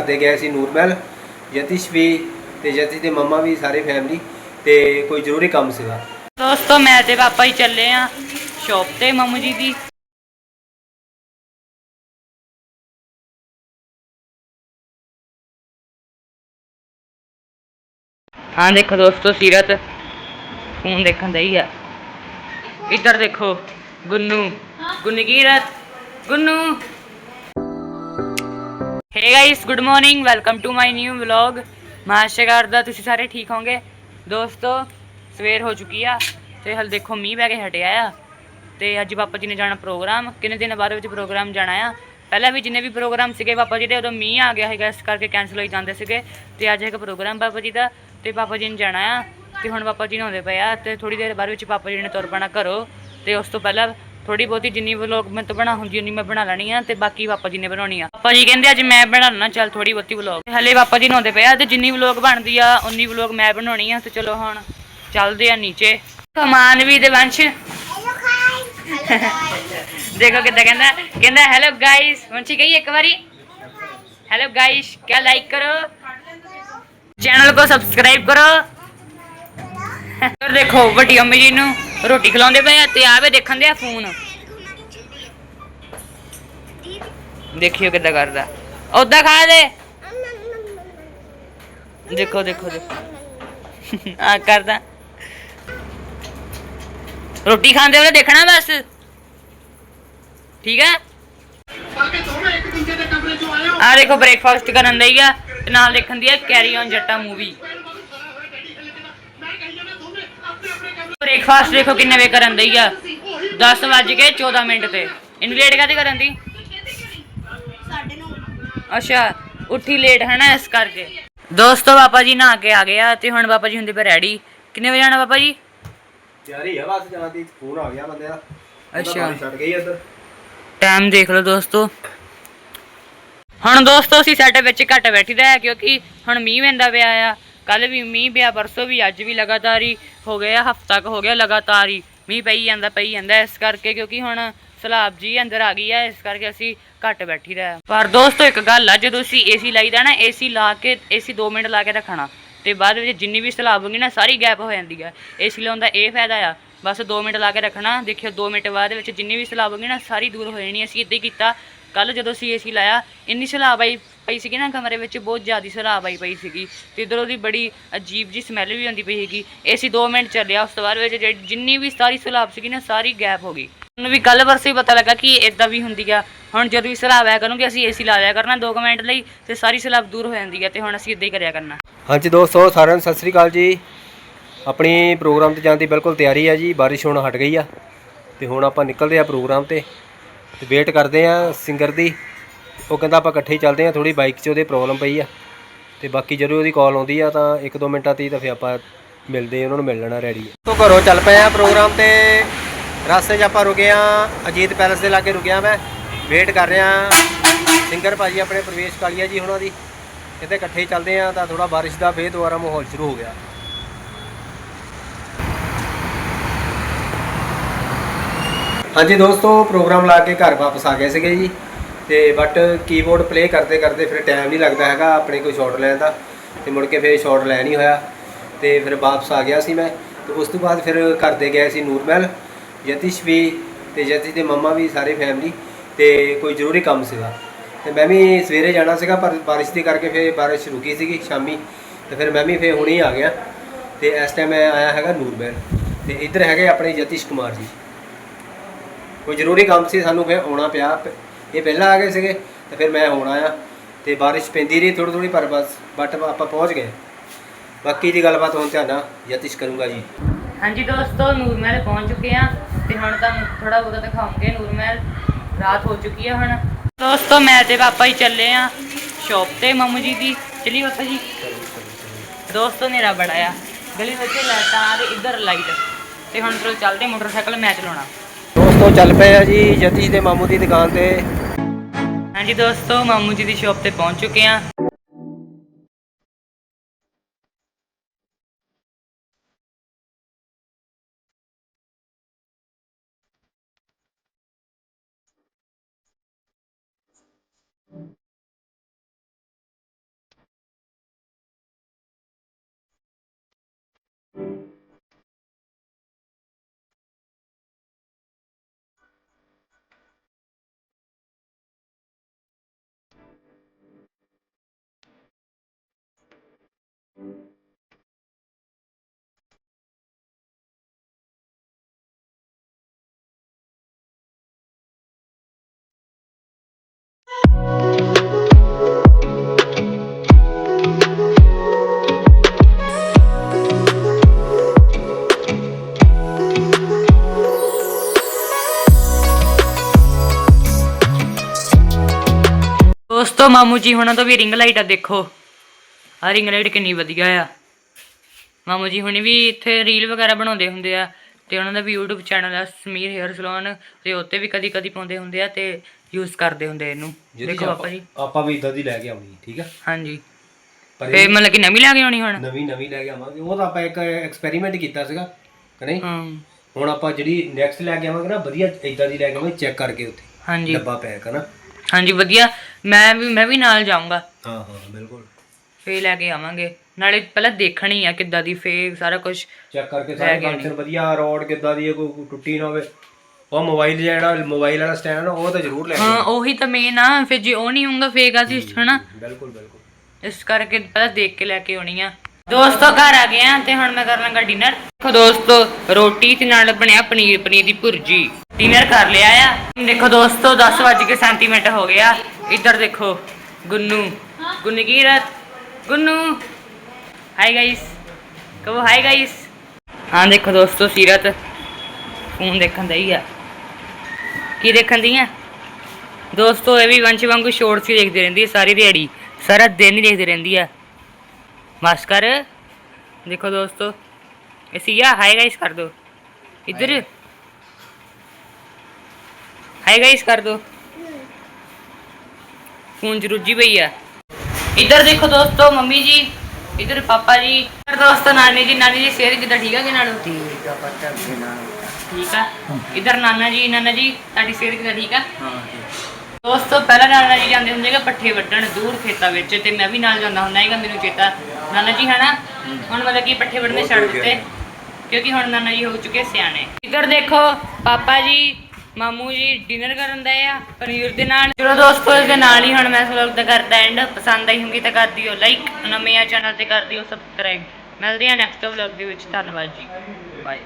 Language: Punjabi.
ਘਰ ਦੇ ਗਏ ਸੀ ਨੂਰਮਹਿਲ ਯਤਿਸ਼ ਵੀ ਤੇ ਯਤਿਸ਼ ਦੇ ਮੰਮਾ ਵੀ ਸਾਰੇ ਫੈਮਿਲੀ ਤੇ ਕੋਈ ਜ਼ਰੂਰੀ ਕੰਮ ਸੀਗਾ। ਦੋਸਤੋ, ਮੈਂ ਤੇ ਪਾਪਾ ਹੀ ਚੱਲੇ ਆ ਸ਼ੌਪ ਤੇ, ਮੰਮੂ ਜੀ ਦੀ। ਹਾਂ, ਦੇਖੋ ਦੋਸਤੋ, ਸੀਰਤ ਫੋਨ ਦੇਖਣ ਦਈ ਆ। ਇੱਧਰ ਦੇਖੋ, Gunnu Gunngirat Gunnu. Hey guys good morning welcome to my new vlog ਮੈਂ ਆਸ਼ਾ ਕਰਦਾ ਤੁਸੀਂ ਸਾਰੇ ਠੀਕ ਹੋਗੇ ਦੋਸਤੋ, ਸਵੇਰ ਹੋ ਚੁੱਕੀ ਆ ਤੇ ਹਲ ਦੇਖੋ ਮੀਂਹ ਪੈ ਕੇ ਹਟਿਆ ਆ। ਤੇ ਅੱਜ ਪਾਪਾ ਜੀ ਨੇ ਜਾਣਾ ਪ੍ਰੋਗਰਾਮ। ਕਿੰਨੇ ਦਿਨ ਬਾਅਦ ਵਿੱਚ ਪ੍ਰੋਗਰਾਮ ਜਾਣਾ ਆ। ਪਹਿਲਾਂ ਵੀ ਜਿੰਨੇ ਵੀ ਪ੍ਰੋਗਰਾਮ ਸੀਗੇ ਪਾਪਾ ਜੀ ਦੇ, ਉਦੋਂ ਮੀਂਹ ਆ ਗਿਆ ਹੈਗਾ ਇਸ ਕਰਕੇ ਕੈਨਸਲ ਹੋਈ ਜਾਂਦੇ ਸੀਗੇ। ਤੇ ਅੱਜ ਇੱਕ ਪ੍ਰੋਗਰਾਮ ਪਾਪਾ ਜੀ ਦਾ ਤੇ ਪਾਪਾ ਜੀ ਨੇ ਜਾਣਾ ਆ। ਤੇ ਹੁਣ ਪਾਪਾ ਜੀ ਨਹਾਉਂਦੇ ਪਏ ਆ ਤੇ ਥੋੜੀ ਦੇਰ ਬਾਅਦ ਵਿੱਚ ਪਾਪਾ ਜੀ ਨੇ ਤੁਰ ਪੈਣਾ ਘਰੋਂ। ਤੇ ਉਸ ਤੋਂ ਪਹਿਲਾਂ ਥੋੜੀ ਬਹੁਤੀ ਜਿੰਨੀ ਵਲੌਗ ਮੈਂ ਤੋਂ ਬਣਾ ਹੁੰਦੀ ਉਨੀ ਮੈਂ ਬਣਾ ਲੈਣੀ ਆ ਤੇ ਬਾਕੀ ਪਾਪਾ ਜੀ ਨੇ ਬਣਾਉਣੀ ਆ। ਪਾਪਾ ਜੀ ਕਹਿੰਦੇ ਅੱਜ ਮੈਂ ਬਣਾ ਚੱਲ ਥੋੜੀ ਬਹੁਤੀ ਵਲੌਗ ਹਲੇ ਪਾਪਾ ਜੀ ਨਹਾਉਂਦੇ ਪਏ ਆ ਤੇ ਜਿੰਨੀ ਵਲੌਗ ਬਣਦੀ ਆ ਉਨੀ ਵਲੌਗ ਮੈਂ ਬਣਾਉਣੀ ਆ ਤੇ ਚਲੋ ਹੁਣ ਚੱਲਦੇ ਆ ਨੀਚੇ। ਕਮਾਨ ਵੀ ਦੇ ਵੰਸ਼ ਦੇਖੋ ਕਿੱਦਾਂ ਕਹਿੰਦਾ ਕਹਿੰਦਾ ਹੈਲੋ ਗਾਇਸ ਵੰਸ਼ੀ ਕਹੀ ਇੱਕ ਵਾਰੀ। ਹੈਲੋ ਗਾਇਸ ਕਿਆ ਲਾਈਕ ਕਰੋ। ਚੈਨਲ ਕੋ ਸਬਸਕ੍ਰਾਈਬ ਕਰੋ। ਦੇਖੋ ਵੱਡੀ ਅੰਮੀ ਜੀ ਨੂੰ। ਰੋਟੀ ਖਿਲਾਉਂਦੇ ਪਏ ਆ, ਤੇ ਆਵੇ ਦੇਖਣ ਦੇ ਆ ਫੋਨ। ਦੇਖਿਓ ਕਿੱਦਾਂ ਕਰਦਾ। ਉਦਾਂ ਖਾ ਦੇ। ਦੇਖੋ ਦੇਖੋ ਦੇਖੋ। ਆ ਕਰਦਾ। ਰੋਟੀ ਖਾਂਦੇ ਵੇਲੇ ਦੇਖਣਾ ਬਸ। ਠੀਕ ਹੈ? ਆ ਦੇਖੋ ਬ੍ਰੇਕਫਾਸਟ ਕਰਨ ਲਈ ਆ, ਤੇ ਨਾਲ ਦੇਖਣ ਦੀ ਆ carry on Jatta movie breakfast ਦੇਖੋ ਕਿੰਨੇ ਵੇ ਕਰਨ ਦਈ ਆ? 10 ਵੱਜ ਕੇ 14 ਮਿੰਟ ਤੇ। ਇਹਨੂੰ ਲੇਟ ਕਾਹਦੇ ਕਰਨ ਦੀ? ਅੱਛਾ ਉੱਠੀ ਲੇਟ ਹੈ ਨਾ ਇਸ ਕਰਕੇ। ਦੋਸਤੋ ਪਾਪਾ ਜੀ ਨਹਾ ਕੇ ਆ ਗਏ ਆ ਤੇ ਹੁਣ ਪਾਪਾ ਜੀ ਹੁੰਦੇ ਪਏ ਰੈਡੀ ਕਿੰਨੇ ਵਜੇ ਜਾਣਾ ਪਾਪਾ ਜੀ? ਤਿਆਰੀ ਆ ਬਸ ਜਾਣ ਦੀ। ਫੋਨ ਆ ਗਿਆ ਬੰਦੇ ਦਾ। ਅੱਛਾ। ਛੱਡ ਗਈ ਇੱਧਰ। ਟਾਈਮ ਦੇਖ ਲਓ ਦੋਸਤੋ। ਹੁਣ ਦੋਸਤੋ ਅਸੀਂ ਸਾਡੇ ਵਿੱਚ ਘੱਟ ਬੈਠੀਦਾ ਹੈ ਕਿਉਂਕਿ ਹੁਣ ਮੀਂਹ ਪੈਂਦਾ ਪਿਆ ਆ। ਕੱਲ ਵੀ ਮੀਂਹ ਪਿਆ, ਪਰਸੋਂ ਵੀ ਅੱਜ ਵੀ ਲਗਾਤਾਰ ਹੀ ਹੋ ਗਿਆ ਹਫਤਾ ਕੁ ਹੋ ਗਿਆ ਲਗਾਤਾਰ ਹੀ ਮੀਂਹ ਪਈ ਜਾਂਦਾ ਪਈ ਜਾਂਦਾ ਇਸ ਕਰਕੇ ਕਿਉਂਕਿ ਹੁਣ ਸਲਾਬ ਜੀ ਅੰਦਰ ਆ ਗਈ ਹੈ ਇਸ ਕਰਕੇ ਅਸੀਂ ਘੱਟ ਬੈਠੀਦਾ ਹੈ ਪਰ ਦੋਸਤੋ ਇੱਕ ਗੱਲ ਆ, ਜਦੋਂ ਅਸੀਂ ਏਸੀ ਲਾਈਦਾ ਨਾ ਏਸੀ ਲਾ ਕੇ ਏਸੀ 2 ਮਿੰਟ ਲਾ ਕੇ ਰੱਖਣਾ, ਤੇ ਬਾਅਦ ਵਿੱਚ ਜਿੰਨੀ ਵੀ ਸਲਾਬ ਹੋਗੀ ਨਾ, ਸਾਰੀ ਗੈਪ ਹੋ ਜਾਂਦੀ ਹੈ ਏਸੀ ਲਾਉਣ ਦਾ ਇਹ ਫਾਇਦਾ ਆ, ਬਸ 2 ਮਿੰਟ ਲਾ ਕੇ ਰੱਖਣਾ, ਦੇਖਿਓ 2 ਮਿੰਟ ਬਾਅਦ ਵਿੱਚ ਜਿੰਨੀ ਵੀ ਸਲਾਬ ਹੋਗੀ ਨਾ, ਸਾਰੀ ਦੂਰ ਹੋ ਜਾਣੀ ਅਸੀਂ ਇਦਾਂ ਹੀ ਕੀਤਾ। ਕੱਲ ਜਦੋਂ ਅਸੀਂ ਏਸੀ ਲਾਇਆ, ਇੰਨੀ ਸਲਾਬ ਆਈ ਪਈ ਸੀਗੀ ਨਾ ਕਮਰੇ ਵਿੱਚ, ਬਹੁਤ ਜ਼ਿਆਦਾ ਸਲਾਬ ਆਈ ਪਈ ਸੀਗੀ ਤੇ ਇਧਰੋਂ ਦੀ ਬੜੀ ਅਜੀਬ ਜੀ ਸਮੈਲ ਵੀ ਆਉਂਦੀ ਪਈ ਸੀਗੀ। ਏਸੀ 2 ਮਿੰਟ ਚੱਲਿਆ, ਉਸ ਤੋਂ ਬਾਅਦ ਵਿੱਚ ਜਿਹੜੀ- ਜਿੰਨੀ ਵੀ ਸਾਰੀ ਸਲਾਬ ਸੀਗੀ ਨਾ, ਸਾਰੀ ਗੈਪ ਹੋ ਗਈ। ਮੈਨੂੰ ਵੀ ਕੱਲ ਵਰਸੇ ਹੀ ਪਤਾ ਲੱਗਾ ਕਿ ਇਦਾਂ ਵੀ ਹੁੰਦੀ ਆ। ਹੁਣ ਜਦੋਂ ਵੀ ਸਲਾਬ ਆਇਆ ਕਰੂੰਗੇ ਅਸੀਂ ਏਸੀ ਲਾ ਲਿਆ ਕਰਨਾ 2 ਮਿੰਟ ਲਈ ਤੇ ਸਾਰੀ ਸਲਾਬ ਦੂਰ ਹੋ ਜਾਂਦੀ ਹੈ ਤੇ ਹੁਣ ਅਸੀਂ ਇਦਾਂ ਹੀ ਕਰਿਆ ਕਰਨਾ। ਹਾਂਜੀ ਦੋਸਤੋ, ਸਾਰਿਆਂ ਨੂੰ ਸਤਿ ਸ੍ਰੀ ਅਕਾਲ ਜੀ। ਆਪਣੀ ਪ੍ਰੋਗਰਾਮ ਤੇ ਜਾਣ ਦੀ ਬਿਲਕੁਲ ਤਿਆਰੀ ਆ ਜੀ, ਬਾਰਿਸ਼ ਹੁਣ ਹਟ ਗਈ ਆ ਤੇ ਹੁਣ ਆਪਾਂ ਨਿਕਲਦੇ ਆ ਪ੍ਰੋਗਰਾਮ ਤੇ ਤੇ ਵੇਟ ਕਰਦੇ ਆ ਸਿੰਗਰ ਦੀ। ਉਹ ਕਹਿੰਦਾ ਆਪਾਂ ਇਕੱਠੇ ਹੀ ਚੱਲਦੇ ਆ ਥੋੜੀ ਬਾਈਕ 'ਚ ਉਹਦੇ ਪ੍ਰੋਬਲਮ ਪਈ ਆ। ਤੇ ਬਾਕੀ ਜਦੋਂ ਉਹਦੀ ਕਾਲ ਆਉਂਦੀ ਆ ਤਾਂ 1-2 ਮਿੰਟਾਂ ਤੇ ਹੀ ਤਾਂ ਫਿਰ ਆਪਾਂ ਮਿਲਦੇ ਆ ਉਹਨਾਂ ਨੂੰ ਮਿਲ ਲੈਣਾ ਰੈਡੀ ਤੋਂ ਘਰੋਂ ਚੱਲ ਪਏ ਆ ਪ੍ਰੋਗਰਾਮ ਤੇ। ਰਸਤੇ 'ਚ ਆਪਾਂ ਰੁਕੇ ਆ ਅਜੀਤ ਪੈਲਸ ਦੇ ਲਾਗੇ ਰੁਕਿਆ ਮੈਂ। ਵੇਟ ਕਰ ਰਿਹਾ। ਸਿੰਗਰ ਭਾਜੀ ਆਪਣੇ ਪ੍ਰਵੇਸ਼ ਕਾਲੀਆ ਜੀ ਉਹਨਾਂ ਦੀ। ਕਿਤੇ ਇਕੱਠੇ ਚੱਲਦੇ ਆ ਤਾਂ ਥੋੜਾ ਬਾਰਿਸ਼ ਦਾ ਫੇਰ ਦੁਬਾਰਾ ਮਾਹੌਲ ਸ਼ੁਰੂ ਹੋ ਗਿਆ। ਹਾਂਜੀ ਦੋਸਤੋ ਪ੍ਰੋਗਰਾਮ ਲਾ ਕੇ ਘਰ ਵਾਪਸ ਆ ਗਏ ਸੀਗੇ ਜੀ। ਤੇ ਬਟ ਕੀਬੋਰਡ ਪਲੇ ਕਰਦੇ ਕਰਦੇ ਫਿਰ ਟਾਈਮ ਨਹੀਂ ਲੱਗਦਾ ਹੈਗਾ, ਆਪਣੇ ਕੋਈ ਸ਼ਾਟ ਲੈਣ ਦਾ। ਤੇ ਮੁੜ ਕੇ ਫਿਰ ਸ਼ਾਟ ਲੈ ਨਹੀਂ ਹੋਇਆ। ਤੇ ਫਿਰ ਵਾਪਸ ਆ ਗਿਆ ਸੀ ਮੈਂ। ਤੇ ਉਸ ਤੋਂ ਬਾਅਦ ਫਿਰ ਘਰ ਦੇ ਗਏ ਸੀ ਨੂਰਮਹਿਲ ਯਤਿਸ਼ ਵੀ ਤੇ ਯਤਿਸ਼ ਦੇ ਮੰਮਾ ਵੀ ਸਾਰੇ ਫੈਮਿਲੀ ਤੇ ਕੋਈ ਜ਼ਰੂਰੀ ਕੰਮ ਸੀਗਾ। ਤੇ ਮੈਂ ਵੀ ਸਵੇਰੇ ਜਾਣਾ ਸੀਗਾ, ਪਰ ਬਾਰਿਸ਼ ਦੇ ਕਰਕੇ ਫਿਰ ਬਾਰਿਸ਼ ਰੁਕੀ ਸੀਗੀ ਸ਼ਾਮੀ। ਤੇ ਫਿਰ ਮੈਂ ਵੀ ਫਿਰ ਹੁਣੇ ਹੀ ਆ ਗਿਆ। ਤੇ ਇਸ ਟਾਈਮ ਮੈਂ ਆਇਆ ਹੈਗਾ ਨੂਰਮਹਿਲ। ਤੇ ਇੱਧਰ ਹੈਗੇ ਆਪਣੇ ਯਤੀਸ਼ ਕੁਮਾਰ ਜੀ। ਕੋਈ ਜ਼ਰੂਰੀ ਕੰਮ ਸੀ ਸਾਨੂੰ ਫਿਰ ਆਉਣਾ ਪਿਆ। ਇਹ ਪਹਿਲਾਂ ਆ ਗਏ ਸੀਗੇ ਤੇ ਫਿਰ ਮੈਂ ਹੁਣ ਆਇਆ ਤੇ ਬਾਰਿਸ਼ ਪੈਂਦੀ ਰਹੀ ਥੋੜੀ ਥੋੜੀ ਪਰ ਬਸ ਬਟ ਆਪਾਂ ਪਹੁੰਚ ਗਏ। ਬਾਕੀ ਦੀ ਗੱਲਬਾਤ ਹੁਣ ਧਿਆਨ ਨਾਲ ਯਤਿਸ਼ ਕਰੂੰਗਾ ਜੀ। ਹਾਂਜੀ ਦੋਸਤੋ ਨੂਰਮਹਿਲ ਪਹੁੰਚ ਚੁੱਕੇ ਆ ਤੇ ਹੁਣ ਤੁਹਾਨੂੰ ਥੋੜਾ ਬਹੁਤਾ ਦਿਖਾਉਂਗੇ ਨੂਰਮਹਿਲ। ਰਾਤ ਹੋ ਚੁੱਕੀ ਆ ਹੁਣ। ਦੋਸਤੋ ਮੈਂ ਤੇ ਪਾਪਾ ਹੀ ਚੱਲੇ ਆ ਸ਼ੌਪ ਤੇ ਮੰਮੂ ਜੀ ਦੀ। ਚਲੀ ਪਾਪਾ ਜੀ। ਦੋਸਤੋ ਮੇਰਾ ਬੜਾ ਆ। ਗਲੀ ਵਿੱਚ ਲਾਈਟਾਂ ਆ ਤੇ ਇੱਧਰ ਲਾਈਟ। ਤੇ ਹੁਣ ਚਲੋ ਚੱਲਦੇ ਮੋਟਰਸਾਈਕਲ ਮੈਂ ਚਲਾਉਣਾ ਦੋਸਤੋ ਚੱਲ ਪਏ ਆ ਜੀ ਯਤਿਸ਼ ਦੇ ਮਾਮੂ ਦੀ ਦੁਕਾਨ ਤੇ। ਹਾਂਜੀ ਦੋਸਤੋ ਮਾਮੂ ਜੀ ਦੀ ਸ਼ੌਪ ਤੇ ਪਹੁੰਚ ਚੁੱਕੇ ਆ ਦੋਸਤੋ ਮਾਮੂ ਜੀ ਹੁਣਾਂ ਤੋਂ ਵੀ ਰਿੰਗ ਲਾਈਟ ਆ ਦੇਖੋ। ਆ ਰਿੰਗ ਲਾਈਟ ਕਿੰਨੀ ਵਧੀਆ ਆ। ਮਾਮੂ ਜੀ ਹੁਣੀ ਵੀ ਇੱਥੇ ਰੀਲ ਵਗੈਰਾ ਬਣਾਉਂਦੇ ਹੁੰਦੇ ਆ ਤੇ ਉਹਨਾਂ ਦਾ ਵੀ YouTube ਚੈਨਲ ਆ ਸਮੀਰ ਹੇਅਰ ਸਲੂਨ ਤੇ ਉੱਤੇ ਵੀ ਕਦੀ ਕਦੀ ਪਾਉਂਦੇ ਹੁੰਦੇ ਆ ਤੇ ਯੂਜ਼ ਕਰਦੇ ਹੁੰਦੇ ਇਹਨੂੰ। ਦੇਖੋ ਪਾਪਾ ਜੀ। ਆਪਾਂ ਵੀ ਇਦਾਂ ਦੀ ਲੈ ਕੇ ਆਉਣੀ ਠੀਕ ਆ? ਹਾਂਜੀ। ਤੇ ਮਤਲਬ ਕਿ ਨਵੀਂ ਲੈ ਕੇ ਆਉਣੀ ਹੁਣ? ਨਵੀਂ ਨਵੀਂ ਲੈ ਕੇ ਆਵਾਂਗੇ। ਉਹ ਤਾਂ ਆਪਾਂ ਇੱਕ ਐਕਸਪੈਰੀਮੈਂਟ ਕੀਤਾ ਸੀਗਾ ਕਿ ਨਹੀਂ? ਹਾਂ। ਹੁਣ ਆਪਾਂ ਜਿਹੜੀ ਨੈਕਸਟ ਲੈ ਕੇ ਆਵਾਂਗੇ ਨਾ ਵਧੀਆ ਇਦਾਂ ਦੀ ਲੈ ਕੇ ਆਵਾਂਗੇ ਚੈੱਕ ਕਰਕੇ ਉੱਥੇ। ਹਾਂਜੀ। ਡੱਬਾ ਪੈਕ ਹੈ ਨਾ? ਹਾਂਜੀ ਵਧੀਆ। ਮੈਂ ਵੀ ਮੈਂ ਵੀ ਨਾਲ ਜਾਊਂਗਾ। ਹਾਂ ਹਾਂ ਬਿਲਕੁਲ। ਫੇ ਲੈ ਕੇ ਆਵਾਂਗੇ। ਨਾਲੇ ਪਹਿਲਾਂ ਦੇਖਣੀ ਆ ਕਿੱਦਾਂ ਦੀ ਫੇ ਸਾਰਾ ਕੁਝ ਚੈੱਕ ਕਰਕੇ ਸਾਰੇ ਫੰਕਸ਼ਨ ਵਧੀਆ ਰੋਡ ਕਿੱਦਾਂ ਦੀ ਹੈ ਕੋਈ ਟੁੱਟੀ ਨਾ ਹੋਵੇ। ਉਹ ਮੋਬਾਈਲ ਜਿਹੜਾ ਮੋਬਾਈਲ ਵਾਲਾ ਸਟੈਂਡ ਉਹ ਤਾਂ ਜ਼ਰੂਰ ਲੈ ਕੇ ਹਾਂ ਉਹੀ ਤਾਂ ਮੇਨ ਆ ਫਿਰ ਜੇ ਉਹ ਨਹੀਂ ਹੋਊਗਾ ਫੇਕ ਅਸੀਂ ਹਨਾ? ਬਿਲਕੁਲ ਬਿਲਕੁਲ। ਇਸ ਕਰਕੇ ਪਹਿਲਾਂ ਦੇਖ ਕੇ ਲੈ ਕੇ ਆਉਣੀ ਆ। ਦੋਸਤੋ ਘਰ ਆ ਗਏ ਆ ਤੇ ਹੁਣ ਮੈਂ ਕਰ ਲਾਂਗਾ ਡਿਨਰ ਦੇਖੋ ਦੋਸਤੋ ਰੋਟੀ ਤੇ ਨਾਲ ਬਣਿਆ ਪਨੀਰ ਪਨੀਰ ਦੀ ਭੁਰਜੀ। ਡਿਨਰ ਕਰ ਲਿਆ ਆ। ਦੇਖੋ ਦੋਸਤੋ 10 ਵੱਜ ਕੇ 37 ਮਿੰਟ ਹੋ ਗਿਆ ਇੱਧਰ ਦੇਖੋ ਗੁੰਨੂ। ਗੁੰਨਗੀਰਤ ਗੁੰਨੂ। ਹਾਈ ਗਾਇਸ ਕਹੋ ਹਾਈ ਗਾਇਸ ਹਾਂ ਦੇਖੋ ਦੋਸਤੋ ਸੀਰਤ। ਫੋਨ ਦੇਖਣ ਦਈ ਆ। ਕੀ ਦੇਖਣ ਦੀ ਆ? ਦੋਸਤੋ ਇਹ ਵੀ ਵੰਸ਼ ਵਾਂਗੂ ਸ਼ੋਰਟਸ ਹੀ ਦੇਖਦੀ ਰਹਿੰਦੀ ਹੈ ਸਾਰੀ ਦਿਹਾੜੀ। ਸਾਰਾ ਦਿਨ ਹੀ ਦੇਖਦੀ ਰਹਿੰਦੀ ਆ। ਬਸ ਕਰ। ਦੇਖੋ ਦੋਸਤੋ ਇਹ ਸੀਆ ਹਾਈ ਗਾਇਸ ਕਰ ਦੋ। ਇੱਧਰ। ਹਾਈ ਗਾਇਸ ਕਰ ਦੋ। ਫੋਨ ਚ ਰੁੱਝੀ ਪਈ ਆ। ਇੱਧਰ ਦੇਖੋ ਦੋਸਤੋ ਮੰਮੀ ਜੀ ਇੱਧਰ ਪਾਪਾ ਜੀ ਇੱਧਰ ਦੋਸਤੋ ਨਾਨੀ ਜੀ ਨਾਨੀ ਜੀ ਸਿਹਤ ਕਿੱਦਾਂ ਠੀਕ ਆ ਕਿ ਨਾਲੋਂ? ਠੀਕ ਆ ਪਤਾ ਬਿਨਾ ਠੀਕ ਆ? ਇੱਧਰ ਨਾਨਾ ਜੀ ਨਾਨਾ ਜੀ ਤੁਹਾਡੀ ਸਿਹਤ ਕਿੱਦਾਂ ਠੀਕ ਆ? ਹਾਂ ਦੋਸਤੋ ਪਹਿਲਾਂ ਨਾਨਾ ਜੀ ਜਾਂਦੇ ਹੁੰਦੇ ਹੈਗੇ ਪੱਠੇ ਵੱਢਣ ਦੂਰ ਖੇਤਾਂ ਵਿੱਚ ਤੇ ਮੈਂ ਵੀ ਨਾਲ ਜਾਂਦਾ ਹੁੰਦਾ ਹੈਗਾ ਮੈਨੂੰ ਚੇਤਾ। ਨਾਨਾ ਜੀ ਹਨਾ ਹੁਣ ਮਤਲਬ ਕਿ ਪੱਠੇ ਵੱਢਣੇ ਛੱਡ ਦਿੱਤੇ ਕਿਉਂਕਿ ਹੁਣ ਨਾਨਾ ਜੀ ਹੋ ਚੁੱਕੇ ਸਿਆਣੇ। ਇੱਧਰ ਦੇਖੋ ਪਾਪਾ ਜੀ ਮਾਮੂ ਜੀ ਡਿਨਰ ਕਰਨ ਦਾ ਆ, ਪਨੀਰ ਦੇ ਨਾਲ। ਚਲੋ ਦੋਸਤੋ, ਇਸ ਦੇ ਨਾਲ ਹੀ ਹੁਣ ਮੈਂ ਇਸ ਵਲੌਗ ਦਾ ਕਰਦਾ ਐਂਡ ਪਸੰਦ ਆਈ ਹੋਊਗੀ ਤਾਂ ਕਰ ਦਿਓ ਲਾਈਕ ਨਵੇਂ ਆ ਚੈਨਲ ਤੇ ਕਰ ਦਿਓ ਸਬਸਕ੍ਰਾਈਬ ਮਿਲਦੇ ਆ ਨੈਕਸਟ ਵਲੌਗ ਦੇ ਵਿੱਚ, ਧੰਨਵਾਦ ਜੀ। ਬਾਏ